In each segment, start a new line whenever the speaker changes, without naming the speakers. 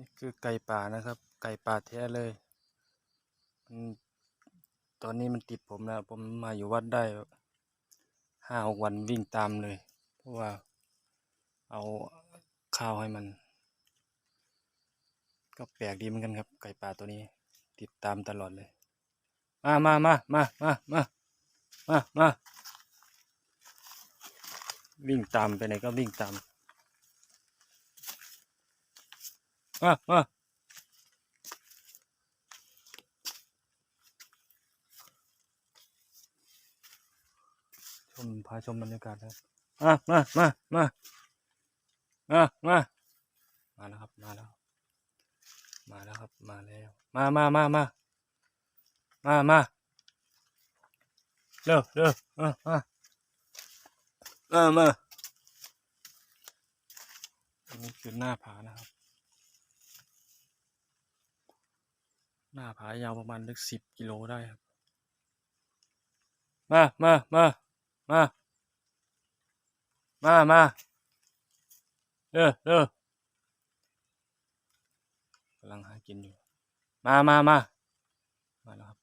นี่คือไก่ป่านะครับ ไก่ป่าแท้เลยมันตอนนี้มันติดผมแล้ว ผมมาอยู่วัดได้ห้าหกวันวิ่งตามเลย เพราะว่า เอาข้าวให้มัน ก็แปลกดีเหมือนกันครับ ไก่ป่าตัวนี้ ติดตามตลอดเลย มามามามามามามามาวิ่งตามไปไหนก็วิ่งตาม ชมพาชมบรรยากาศครับมามามามามามามาแล้วครับมาแล้ว มาแล้วครับมาแล้วมามามามามามาเร็วเร็วมามามามานนี้คือหน้าผานะครับ น้าผายาวประมาณลึกสิบกิโลได้ครับ มา มา มา มา มา มาเด้อเด้อกำลังหากินอยู่ มามามา มาแล้วครับ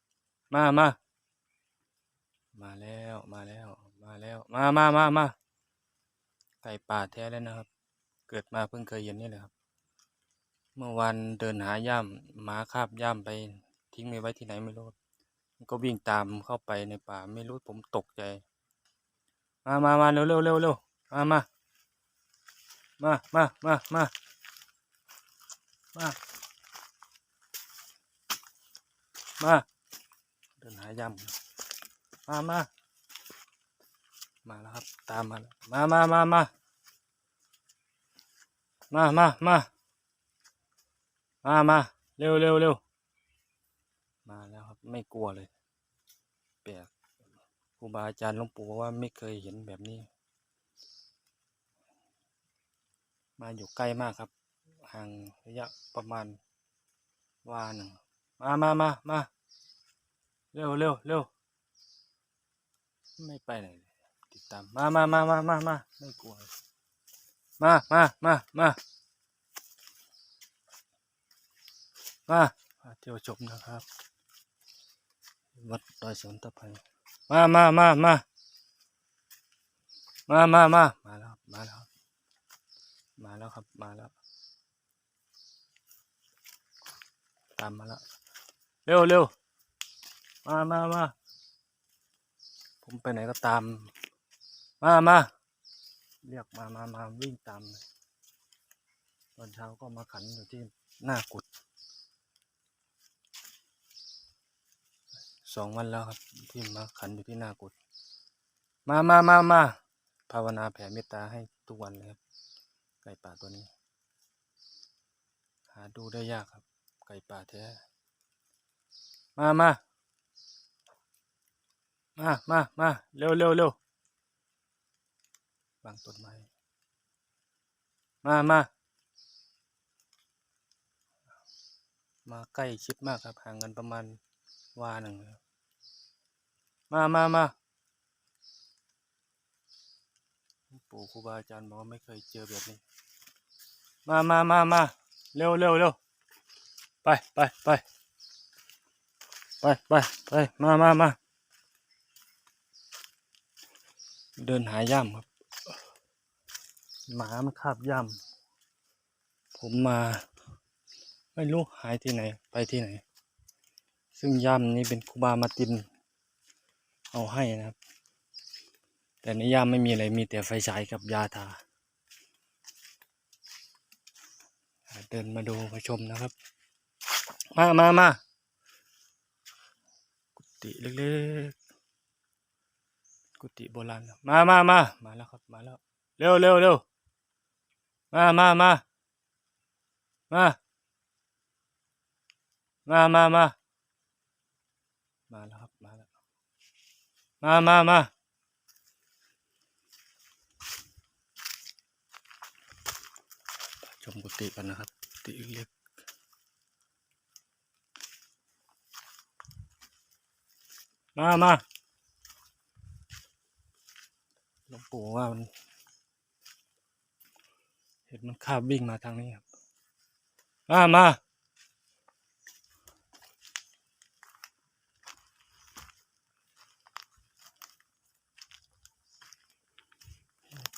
มามา มาแล้ว มาแล้ว มาแล้ว มามามามาไก่ป่าแท้แล้วนะครับ เกิดมาเพิ่งเคยเห็นนี่แหละครับ เมื่อวานเดินหาย่ำหมาคาบย่ำไปทิ้งไว้ไว้ที่ไหนไม่รู้ ก็วิ่งตามเข้าไปในป่าไม่รู้ผมตกใจ มามามาเร็วเร็วเร็วเร็วมามามามามามามามาเดินหาย่ำมามามาแล้วครับตามมามามามามามามา มามาเร็วเร็วเร็วมาแล้วครับไม่กลัวเลยแปลกครูบาอาจารย์หลวงปู่ว่าไม่เคยเห็นแบบนี้ มาอยู่ใกล้มากครับ ห่างระยะประมาณวาหนึ่งมามามามาเร็วเร็วเร็วไม่ไปไหนติดตามมามามามามามาไม่กลัวมามามามา มาเที่ยวชมนะครับ วัดดอยสวนตะไคร้มามามามามามามามาแล้วมาแล้วมาแล้วครับมาแล้ว ตามมาแล้วเร็วเร็วมามามาผมไปไหนก็ตาม มามาเรียกมามามาวิ่งตามตอนเช้าก็มาขันอยู่ที่หน้ากุด สองวันแล้วครับ ที่มาขันอยู่ที่หน้ากุดมามามามาภาวนาแผ่เมตตาให้ทุกวันเลยครับ ไก่ป่าตัวนี้ หาดูได้ยากครับ ไก่ป่าแท้ มามามามามาเร็วเร็วเร็วบางต้นไม้ มามามาใกล้ชิดมากครับห่างกันประมาณวาหนึ่งครับ มามามาปู่ครูบาอาจารย์บอกว่าไม่เคยเจอแบบนี้ มามามามาเร็วเร็วเร็วไปไปไปไปไปไปมามามาเดินหาย่ำครับ หมามันคาบย่ำผมมา ไม่รู้หายที่ไหน ไปที่ไหน ซึ่งย่ำนี้เป็นครูบามาติน เอาให้นะครับ แต่ในย่ามไม่มีอะไรมีแต่ไฟฉายกับยาทา เดินมาดูมาชมนะครับ มามามากุฏิเล็กๆ กุฏิโบราณมามามามาแล้วครับมาแล้วเร็วเร็วเร็วมามามามามามามา มามามาชมกุฏิกันนะครับกุฏิเล็กมามาหลวงปู่ว่ามัน เห็นมันคาบวิ่งมาทางนี้ครับ มามา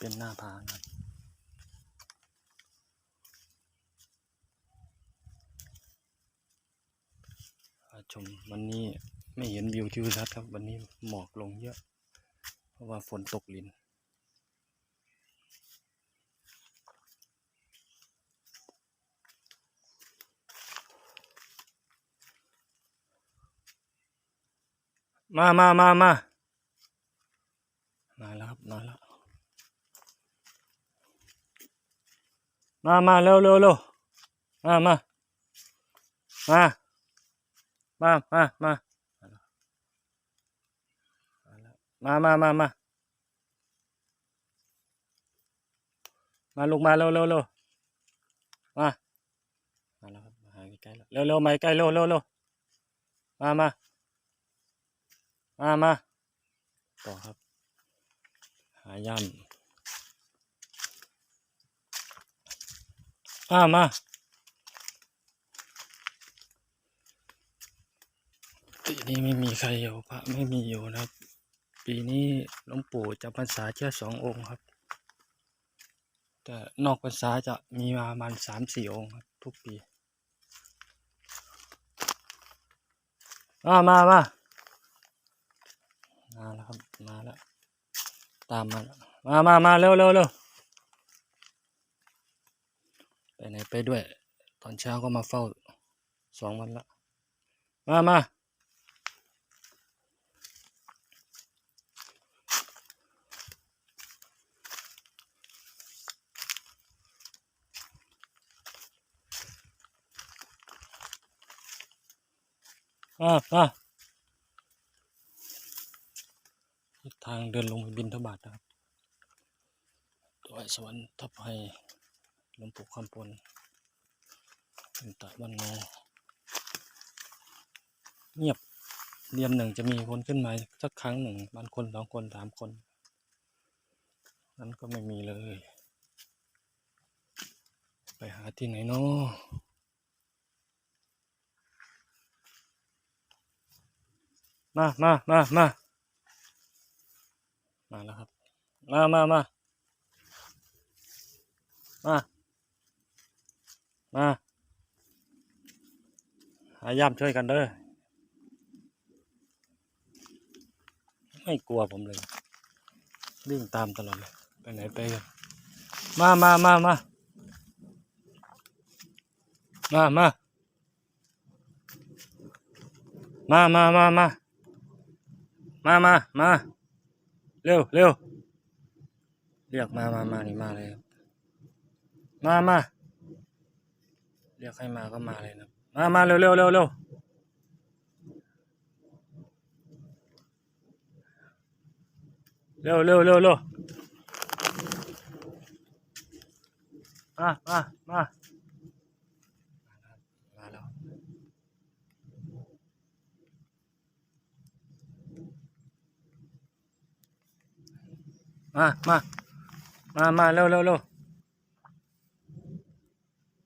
เป็นหน้าผานะครับชมวันนี้ไม่เห็นวิวทิวทัศน์ครับ วันนี้หมอกลงเยอะ เพราะว่าฝนตกลินมามามามาแล้วครับ มาแล้ว มามาเร็วเร็วเร็วมามามามามามามามามามามาลูกมาเร็วเร็วเร็วมามาแล้วครับมาใกล้แล้วเร็วเร็วมาใกล้เร็วเร็วเร็วมามามามาต่อครับหาย่ำ มามาปีนี้ไม่มีใครอยู่พระไม่มีอยู่นะครับ ปีนี้หลวงปู่จะพรรษาแค่สององค์ครับ แต่นอกพรรษาจะมีมาประมาณสามสี่องค์ครับ ทุกปีมามามามาแล้วครับ มาแล้ว ตามมาแล้วมามามาเร็วเร็วเร็ว ไปไหนไปด้วย ตอนเช้าก็มาเฝ้าสองวันละ มามามามาทางเดินลงไปบินทบาทนะครับตัวไอ้สวรรค์ทับให้ หลวงปู่คำปนเป็นตะวันโนเงียบเดือนหนึ่งจะมีคนขึ้นมาสักครั้งหนึ่งบางคนสองคนสามคน นั้นก็ไม่มีเลย ไปหาที่ไหนเนาะมามามามามาแล้วครับ มามามามา มาหายามช่วยกันเด้อไม่กลัวผมเลยวิ่งตามตลอดเลยไปไหนไปกันมามามามามามามามามามามามามาเร็วเร็วเรียกมามามานี่มาเลยมามา เรียกให้มาก็มาเลยนะมามาเร็วเร็วเร็วเร็วเร็วเร็วเร็วเร็วมามามามาแล้วมามามามาเร็วเร็วเร็ว